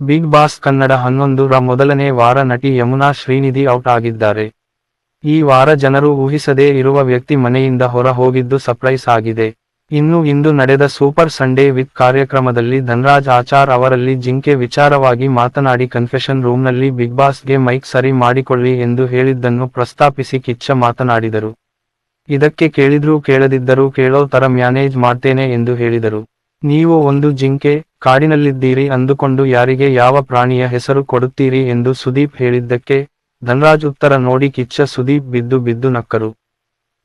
Big boss Kannada ಹನ್ನೊಂದು ರ ಮೊದಲನೇ ವಾರ ನಟಿ ಯಮುನಾ ಶ್ರೀನಿಧಿ ಔಟ್ ಆಗಿದ್ದಾರೆ. ಈ ವಾರ ಜನರು ಊಹಿಸದೇ ಇರುವ ವ್ಯಕ್ತಿ ಮನೆಯಿಂದ ಹೊರ ಹೋಗಿದ್ದು ಸರ್ಪ್ರೈಸ್ ಆಗಿದೆ. ಇನ್ನು ಇಂದು ನಡೆದ ಸೂಪರ್ ಸಂಡೇ ವಿತ್ ಕಾರ್ಯಕ್ರಮದಲ್ಲಿ ಧನ್ರಾಜ್ ಆಚಾರ್ ಅವರಲ್ಲಿ ಜಿಂಕೆ ವಿಚಾರವಾಗಿ ಮಾತನಾಡಿ ಕನ್ಫೆಷನ್ ರೂಮ್ನಲ್ಲಿ ಬಿಗ್ ಬಾಸ್ಗೆ ಮೈಕ್ ಸರಿ ಮಾಡಿಕೊಳ್ಳಿ ಎಂದು ಹೇಳಿದ್ದನ್ನು ಪ್ರಸ್ತಾಪಿಸಿ ಕಿಚ್ಚ ಮಾತನಾಡಿದರು. ಇದಕ್ಕೆ ಕೇಳಿದ್ರೂ ಕೇಳದಿದ್ದರೂ ಕೇಳೋ ತರ ಮ್ಯಾನೇಜ್ ಮಾಡ್ತೇನೆ ಎಂದು ಹೇಳಿದರು. ನೀವು ಒಂದು ಜಿಂಕೆ ಕಾಡಿನಲ್ಲಿದ್ದೀರಿ ಅಂದುಕೊಂಡು ಯಾರಿಗೆ ಯಾವ ಪ್ರಾಣಿಯ ಹೆಸರು ಕೊಡುತ್ತೀರಿ ಎಂದು ಸುದೀಪ್ ಹೇಳಿದ್ದಕ್ಕೆ ಧನ್ರಾಜ್ ಉತ್ತರ ನೋಡಿ ಕಿಚ್ಚ ಸುದೀಪ್ ಬಿದ್ದು ಬಿದ್ದು ನಕ್ಕರು.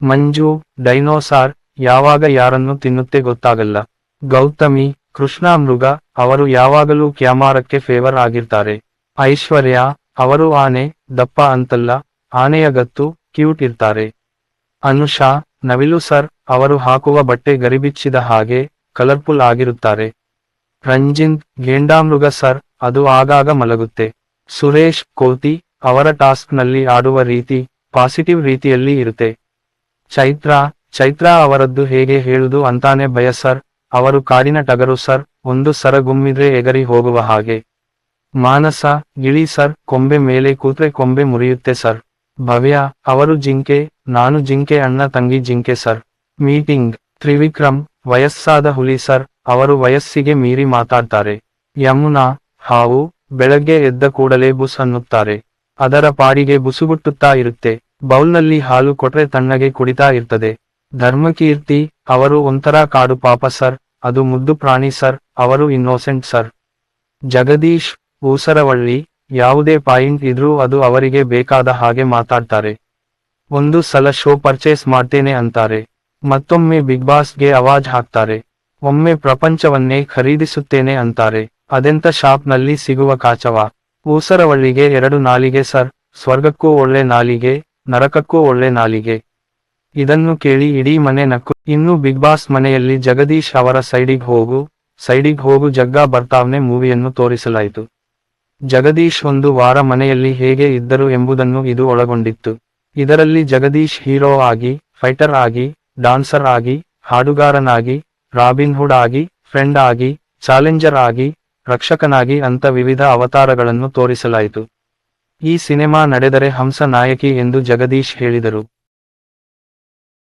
ಮಂಜು, ಡೈನೋಸಾರ್, ಯಾವಾಗ ಯಾರನ್ನು ತಿನ್ನುತ್ತೆ ಗೊತ್ತಾಗಲ್ಲ. ಗೌತಮಿ, ಕೃಷ್ಣ ಮೃಗ, ಅವರು ಯಾವಾಗಲೂ ಕ್ಯಾಮಾರಕ್ಕೆ ಫೇವರ್ ಆಗಿರ್ತಾರೆ. ಐಶ್ವರ್ಯ, ಅವರು ಆನೆ, ದಪ್ಪ ಅಂತಲ್ಲ, ಆನೆಯ ಗತ್ತು, ಕ್ಯೂಟ್ ಇರ್ತಾರೆ. ಅನುಷಾ, ನವಿಲು ಸರ್, ಅವರು ಹಾಕುವ ಬಟ್ಟೆ ಗರಿಬಿಚ್ಚಿದ ಹಾಗೆ ಕಲರ್ಫುಲ್ ಆಗಿರುತ್ತಾರೆ. ರಂಜಿನ್ ಗೇಂಡಾಮೃಗ ಸರ್, ಅದು ಆಗಾಗ ಮಲಗುತ್ತೆ. ಸುರೇಶ್, ಕೋತಿ, ಅವರ ಟಾಸ್ಕ್ನಲ್ಲಿ ಆಡುವ ರೀತಿ, ಪಾಸಿಟಿವ್ ರೀತಿಯಲ್ಲಿ ಇರುತ್ತೆ. ಚೈತ್ರ ಚೈತ್ರ ಅವರದ್ದು ಹೇಗೆ ಹೇಳುದು ಅಂತಾನೆ ಭಯ ಸರ್. ಅವರು ಕಾಡಿನ ಟಗರು ಸರ್, ಒಂದು ಸರ ಗುಮ್ಮಿದ್ರೆ ಎಗರಿ ಹೋಗುವ ಹಾಗೆ. ಮಾನಸ, ಗಿಳಿ ಸರ್, ಕೊಂಬೆ ಮೇಲೆ ಕೂತ್ರೆ ಕೊಂಬೆ ಮುರಿಯುತ್ತೆ ಸರ್. ಭವ್ಯ, ಅವರು ಜಿಂಕೆ, ನಾನು ಜಿಂಕೆ, ಅಣ್ಣ ತಂಗಿ ಜಿಂಕೆ ಸರ್. ಮೀಟಿಂಗ್, ತ್ರಿವಿಕ್ರಮ್ ವಯಸ್ಸಾದ ಹುಲಿ ಸರ್ ಅವರು ವಯಸ್ಸಿಗೆ ಮೀರಿ ಮಾತಾಡ್ತಾರೆ. ಯಮುನಾ, ಹಾವು, ಬೆಳಗ್ಗೆ ಎದ್ದ ಕೂಡಲೇ ಬುಸ್ ಅನ್ನುತ್ತಾರೆ. ಅದರ ಪಾಡಿಗೆ ಬುಸುಗುಟ್ಟುತ್ತಾ ಇರುತ್ತೆ. ಬೌಲ್ನಲ್ಲಿ ಹಾಲು ಕೊಟ್ರೆ ತಣ್ಣಗೆ ಕುಡಿತಾ ಇರ್ತದೆ. ಧರ್ಮಕೀರ್ತಿ, ಅವರು ಒಂಥರ ಕಾಡು ಪಾಪ ಸರ್. ಅದು ಮುದ್ದು ಪ್ರಾಣಿ ಸರ್. ಅವರು ಇನ್ನೋಸೆಂಟ್ ಸರ್. ಜಗದೀಶ್, ಊಸರವಳ್ಳಿ, ಯಾವುದೇ ಪಾಯಿಂಟ್ ಇದ್ರೂ ಅದು ಅವರಿಗೆ ಬೇಕಾದ ಹಾಗೆ ಮಾತಾಡ್ತಾರೆ. ಒಂದು ಸಲ ಶೋ ಪರ್ಚೇಸ್ ಮಾಡ್ತೇನೆ ಅಂತಾರೆ. ಮತ್ತೊಮ್ಮೆ ಬಿಗ್ ಬಾಸ್ಗೆ ಅವಾಜ್ ಹಾಕ್ತಾರೆ. ಒಮ್ಮೆ ಪ್ರಪಂಚವನ್ನೇ ಖರೀದಿಸುತ್ತೇನೆ ಅಂತಾರೆ. ಅದೆಂತ ಶಾಪ್ನಲ್ಲಿ ಸಿಗುವ ಕಾಚವ. ಊಸರವಳ್ಳಿಗೆ ಎರಡು ನಾಲಿಗೆ ಸರ್. ಸ್ವರ್ಗಕ್ಕೂ ಒಳ್ಳೆ ನಾಲಿಗೆ, ನರಕಕ್ಕೂ ಒಳ್ಳೆ ನಾಲಿಗೆ. ಇದನ್ನು ಕೇಳಿ ಇಡೀ ಮನೆ ನಕ್ಕು. ಇನ್ನು ಬಿಗ್ ಬಾಸ್ ಮನೆಯಲ್ಲಿ ಜಗದೀಶ್ ಅವರ ಸೈಡಿಗ್ ಹೋಗು ಸೈಡಿಗ್ ಹೋಗು ಜಗ್ಗ ಬರ್ತಾವ್ನೆ ಮೂವಿಯನ್ನು ತೋರಿಸಲಾಯಿತು. ಜಗದೀಶ್ ಒಂದು ವಾರ ಮನೆಯಲ್ಲಿ ಹೇಗೆ ಇದ್ದರು ಎಂಬುದನ್ನು ಇದು ಒಳಗೊಂಡಿತ್ತು. ಇದರಲ್ಲಿ ಜಗದೀಶ್ ಹೀರೋ ಆಗಿ, ಫೈಟರ್ ಆಗಿ ಡಾನ್ಸರ್ ಆಗಿ ಹಾಡುಗಾರನಾಗಿ ರಾಬಿನ್ಹುಡ್ ಆಗಿ, ಫ್ರೆಂಡ್ ಆಗಿ, ಚಾಲೆಂಜರ್ ಆಗಿ, ರಕ್ಷಕನಾಗಿ ಅಂತ ವಿವಿಧ ಅವತಾರಗಳನ್ನು ತೋರಿಸಲಾಯಿತು. ಈ ಸಿನಿಮಾ ನಡೆದರೆ ಹಂಸ ನಾಯಕಿ ಎಂದು ಜಗದೀಶ್ ಹೇಳಿದರು.